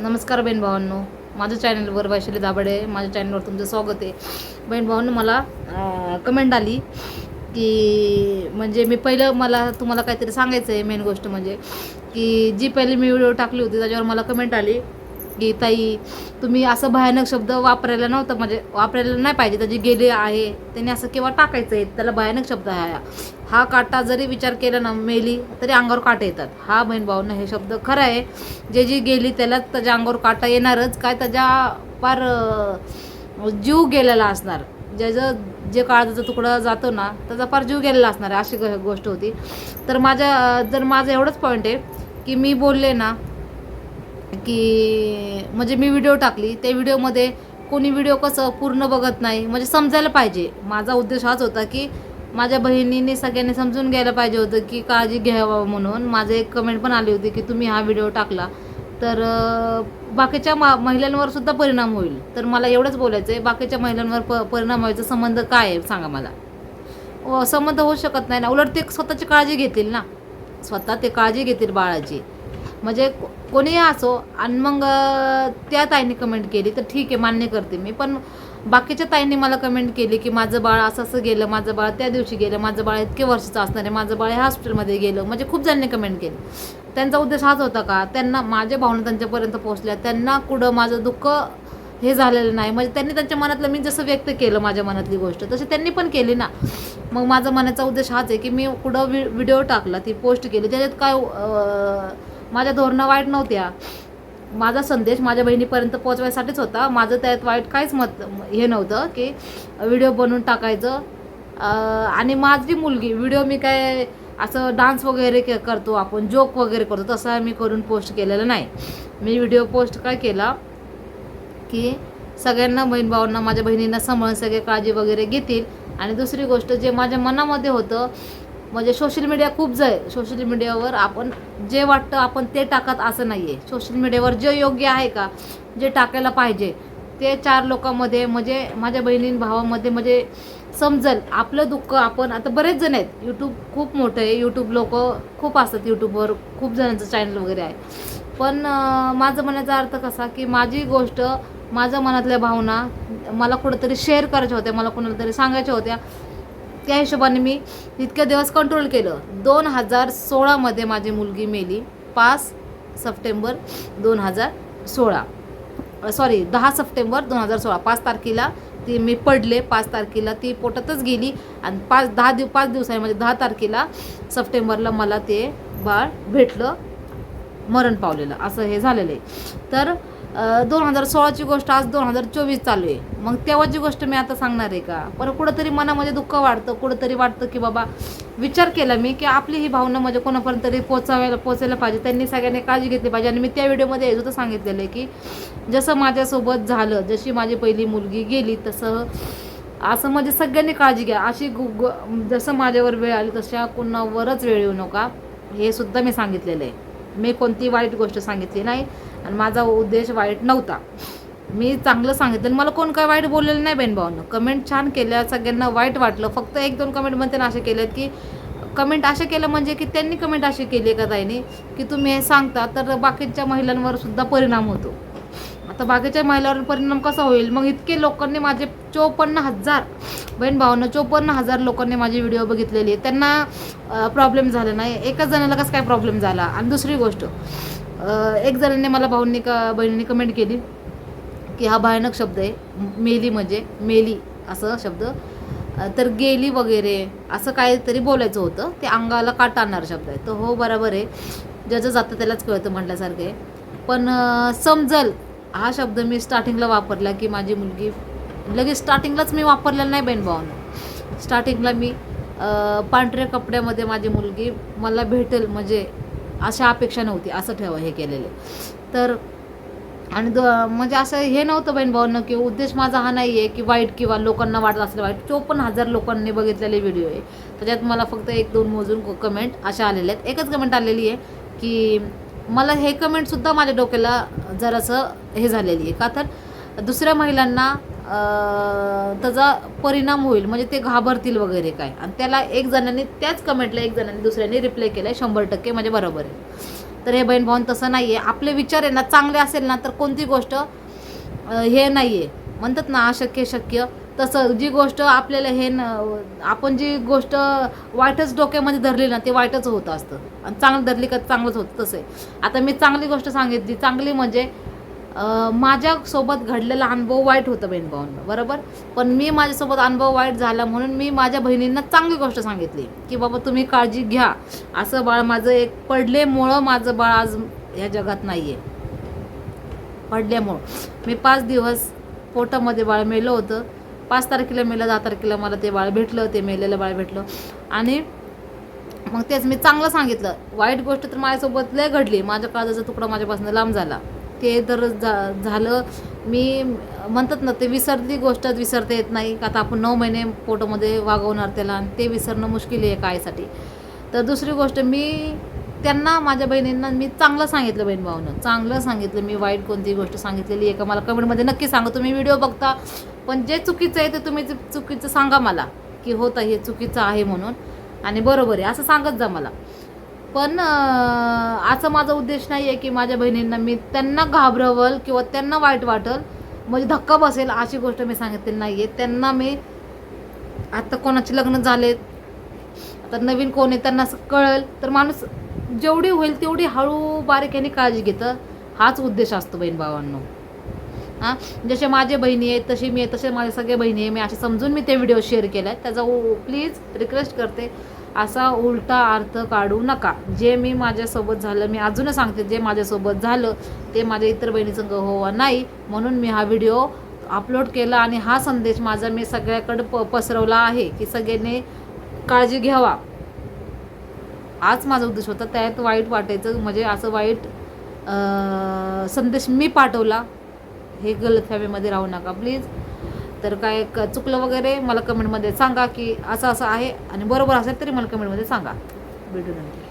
नमस्कार बहीण भावांनो. माझ्या चॅनलवर वैशाली दाभाडे माझ्या चॅनलवर तुमचं स्वागत आहे. बहीण भावांनो मला कमेंट आली की म्हणजे मी पहिलं मला तुम्हाला काहीतरी सांगायचं आहे मेन गोष्ट म्हणजे की जी पहिली मी व्हिडिओ टाकली होती त्याच्यावर मला कमेंट आली की ताई तुम्ही असं भयानक शब्द वापरायला नव्हतं म्हणजे वापरायला नाही पाहिजे. त्याची गेले आहे. त्यांनी असं केव्हा टाकायचं आहे? त्याला भयानक शब्द आहे हा. काटा जरी विचार केला ना मेली तरी अंगावर काटे येतात. हा बहीण भाऊंना हे शब्द खरं आहे. जे जी गेली त्याला त्याच्या अंगावर काटा येणारच. काय त्याच्या फार जीव गेलेला असणार. ज्याचं जे काळजाचा तुकडा जातो ना त्याचा फार जीव गेलेला असणार आहे अशी ग- गोष्ट होती. तर माझ्या जर माझं एवढंच पॉईंट आहे की मी बोलले ना की म्हणजे मी व्हिडिओ टाकली त्या व्हिडिओमध्ये कोणी व्हिडिओ कसं पूर्ण बघत नाही म्हणजे समजायला पाहिजे. माझा उद्देश हाच होता की माझ्या बहिणींनी सगळ्यांनी समजून घ्यायला पाहिजे होतं की काळजी घ्यावं म्हणून. माझं एक कमेंट पण आली होती की तुम्ही हा व्हिडिओ टाकला. तर बाकीच्या मा महिलांवर सुद्धा परिणाम होईल. तर मला एवढंच बोलायचं आहे बाकीच्या महिलांवर प परिणाम व्हायचा संबंध काय आहे सांगा मला. संबंध होऊ शकत नाही ना. उलट ते स्वतःची काळजी घेतील ना. स्वतः ते काळजी घेतील बाळाची. म्हणजे कोणीही असो आणि मग त्या ताईने कमेंट केली तर ठीक आहे मान्य करते मी. पण बाकीच्या ताईंनी मला कमेंट केली की माझं बाळ असं असं गेलं माझं बाळ त्या दिवशी गेलं माझं बाळ इतके वर्षाचं असणार आहे माझं बाळ हे हॉस्पिटलमध्ये गेलं. म्हणजे खूप जणांनी कमेंट केली. त्यांचा उद्देश हाच होता का त्यांना माझ्या भावना त्यांच्यापर्यंत पोहोचल्या. त्यांना कुठं माझं दुःख हे झालेलं नाही. म्हणजे त्यांनी त्यांच्या मनातलं मी जसं व्यक्त केलं माझ्या मनातली गोष्ट तशी त्यांनी पण केली ना. मग माझा मनाचा उद्देश हाच आहे की मी कुठं व्हिडिओ टाकला ती पोस्ट केली. त्याच्यात काय माझ्या धोरणं वाईट नव्हत्या. माझा संदेश माझ्या बहिणीपर्यंत पोहोचवायसाठीच होता. माझं त्यात वाईट काहीच मत हे नव्हतं की व्हिडिओ बनवून टाकायचं. आणि माझी मुलगी व्हिडिओ मी काय असं डान्स वगैरे के करतो आपण जोक वगैरे करतो तसा मी करून पोस्ट केलेलं नाही. मी व्हिडिओ पोस्ट काय केला की सगळ्यांना बहीण भावांना माझ्या बहिणींना सांभाळून सगळे काळजी वगैरे घेतील. आणि दुसरी गोष्ट जे माझ्या मनामध्ये होतं म्हणजे सोशल मीडिया खूप जाय सोशल मीडियावर आपण जे वाटतं आपण ते टाकत असं नाही आहे सोशल मीडियावर जे योग्य आहे का जे टाकायला पाहिजे ते चार लोकांमध्ये म्हणजे माझ्या बहिणीं भावामध्ये म्हणजे समजल. आपलं दुःख आपण आता बरेच जण आहेत यूट्यूब खूप मोठं आहे. यूट्यूब लोक खूप असतात यूट्यूबवर खूप जणांचं चॅनल वगैरे आहे. पण माझं म्हणायचा अर्थ कसा की माझी गोष्ट माझ्या मनातल्या भावना मला कुठंतरी शेअर करायच्या होत्या मला कोणाला तरी सांगायच्या होत्या. त्या हिशोबाने मी इतके दिवस कंट्रोल केलं. दोन हजार सोळामध्ये माझी मुलगी मेली. पाच सप्टेंबर दोन हजार सोळा. सॉरी दहा सप्टेंबर दोन हजार सोळा. पाच तारखेला ती मी पडले. पाच तारखेला ती पोटातच गेली. आणि पाच दहा दिव पाच दिवसांनी म्हणजे दहा तारखेला सप्टेंबरला मला ते बाळ भेटलं. मरण पावलेलं. असं हे झालेलं आहे. तर दोन हजार सोळाची गोष्ट आज दोन हजार चोवीस चालू आहे. मग तेव्हाची गोष्ट मी आता सांगणार आहे का? पण कुठंतरी मनामध्ये दुःख वाढतं कुठंतरी वाटतं की बाबा विचार केला मी की आपली ही भावना म्हणजे कोणापर्यंत तरी पोचावायला पोचायला पाहिजे. त्यांनी सगळ्यांनी काळजी घेतली पाहिजे. आणि मी त्या व्हिडिओमध्ये हे सुद्धा सांगितलेलं आहे की जसं माझ्यासोबत झालं जशी माझी पहिली मुलगी गेली तसं असं म्हणजे सगळ्यांनी काळजी घ्या. अशी गु गु- जसं माझ्यावर वेळ आली तशा कुणावरच वेळ येऊ नका. हे सुद्धा मी सांगितलेलं आहे. मी कोणती वाईट गोष्ट सांगितली नाही. आणि माझा उद्देश वाईट नव्हता. मी चांगलं सांगितलं आणि मला कोण काय वाईट बोललेलं नाही बहीणभाऊनं कमेंट छान केल्या सगळ्यांना वाईट वाटलं. फक्त एक दोन कमेंटमध्ये त्यांना असे केलेत की कमेंट असे केलं म्हणजे की त्यांनी कमेंट अशी केली का ताईने? की तुम्ही हे सांगता तर बाकीच्या महिलांवर सुद्धा परिणाम होतो. आता बाकीच्या महिलांवर परिणाम कसा होईल? मग इतके लोकांनी माझे चोपन्न हजार बहीण भावानं चोपन्न हजार लोकांनी माझी व्हिडिओ बघितलेली. आहे त्यांना प्रॉब्लेम झाला नाही. एकाच जणाला कसं काय प्रॉब्लेम झाला? आणि दुसरी गोष्ट एक जणांनी मला भाऊंनी का बहिणीने कमेंट केली की हा भयानक शब्द आहे. मेली म्हणजे मेली असं शब्द. तर गेली वगैरे असं काहीतरी बोलायचं होतं. ते अंगाला काटा आणणार शब्द आहे. तर हो बरोबर आहे. ज्याचं जातं त्यालाच कळतं म्हटल्यासारखं आहे. पण समजल हा शब्द मी स्टार्टिंगला वापरला की माझी मुलगी लगेच स्टार्टिंगलाच मी वापरलेला नाही बहीण भावानं. स्टार्टिंगला मी पांढऱ्या कपड्यामध्ये माझी मुलगी मला भेटेल म्हणजे अशा अपेक्षा नव्हती असं ठेवा हे केलेलं. तर आणि द म्हणजे असं हे नव्हतं बहीण भावांना की उद्देश माझा हा नाही आहे की वाईट किंवा लोकांना वाटत असलं वाईट. चोपन्न हजार लोकांनी बघितलेले व्हिडिओ आहे. त्याच्यात मला फक्त एक दोन मोजून कमेंट अशा आलेल्या आहेत. एकच कमेंट आलेली आहे की मला हे कमेंटसुद्धा माझ्या डोक्याला जरासं हे झालेली आहे. का तर दुसऱ्या महिलांना त्याचा परिणाम होईल म्हणजे ते घाबरतील वगैरे काय. आणि त्याला एक जणांनी त्याच कमेंटला एक जणांनी दुसऱ्याने रिप्लाय केला आहे शंभर टक्के म्हणजे बरोबर आहे. तर हे बहीण भाऊन तसं नाही आहे आपले विचार आहे ना चांगले असेल ना तर कोणती गोष्ट हे नाही आहे म्हणतात ना अशक्य शक्य. तसं जी गोष्ट आपल्याला हे न आपण जी गोष्ट वाईटच डोक्यामध्ये धरली ना ते वाईटच होत असतं. आणि चांगलं धरली का चांगलंच होतं तसं आहे. आता मी चांगली गोष्ट सांगितली. चांगली म्हणजे माझ्यासोबत घडलेला अनुभव वाईट होतं बहीण भावांना बरोबर? पण मी माझ्यासोबत अनुभव वाईट झाला म्हणून मी माझ्या बहिणींना चांगली गोष्ट सांगितली की बाबा तुम्ही काळजी घ्या. असं बाळ माझं एक पडलेमुळं माझं बाळ आज ह्या जगात नाही आहे पडल्यामुळं. मी पाच दिवस पोटामध्ये बाळ मेलं होतं. पाच तारखेला मेलं दहा तारखेला मला ते बाळ भेटलं ते मेलेलं बाळ भेटलं. आणि मग तेच मी चांगलं सांगितलं. वाईट गोष्ट तर माझ्यासोबत लय घडली. माझ्या काळजाचा तुकडा माझ्यापासून लांब झाला. ते तर जा झालं. मी म्हणतात ना ते विसरली गोष्ट विसरता येत नाही. का आता आपण नऊ महिने पोटामध्ये वागवणार त्याला आणि ते विसरणं मुश्किल आहे कायसाठी तर दुसरी गोष्ट मी त्यांना माझ्या बहिणींना मी चांगलं सांगितलं बहीण भाऊनं चांगलं सांगितलं. मी वाईट कोणती गोष्ट सांगितलेली आहे का मला कमेंटमध्ये नक्की सांगा. तुम्ही व्हिडिओ बघता. पण जे चुकीचं आहे ते तुम्ही चुकीचं सांगा मला की होतं हे चुकीचं आहे म्हणून. आणि बरोबर आहे. असं सांगत जा मला. पण असं माझा उद्देश नाही आहे की माझ्या बहिणींना मी त्यांना घाबरवल किंवा त्यांना वाईट वाटल म्हणजे धक्का बसेल अशी गोष्ट मी सांगितलेली नाही आहे त्यांना मी आता कोणाचे लग्न झालेत आता नवीन कोण आहे त्यांना असं कळेल तर माणूस जेवढी होईल तेवढी हळू बारीक काळजी घेतं. हाच उद्देश असतो बहीण भावांनो हां? जसे माझे बहिणी आहेत तशी मी आहे तसे माझे सगळे बहिणी आहे. मी असे समजून मी ते व्हिडिओ शेअर केला आहे त्याचा प्लीज रिक्वेस्ट करते. असा उलटा अर्थ काढू नका. जे मी माझ्यासोबत झालं मी अजूनच सांगते जे माझ्यासोबत झालं ते माझ्या इतर बहिणीसंग होवा नाही. म्हणून मी हा व्हिडिओ अपलोड केला आणि हा संदेश माझा मी सगळ्याकडे प पसरवला आहे की सगळ्यांनी काळजी घ्यावा. आज माझा उद्देश होता त्यात वाईट वाटायचं म्हणजे असं वाईट संदेश मी पाठवला. हे गलतफॅमीमध्ये राहू नका प्लीज तर काय क चुकलं वगैरे मला कमेंटमध्ये सांगा की असं असं आहे आणि बरोबर असेल तरी मला कमेंटमध्ये सांगा. भेटू नंतर.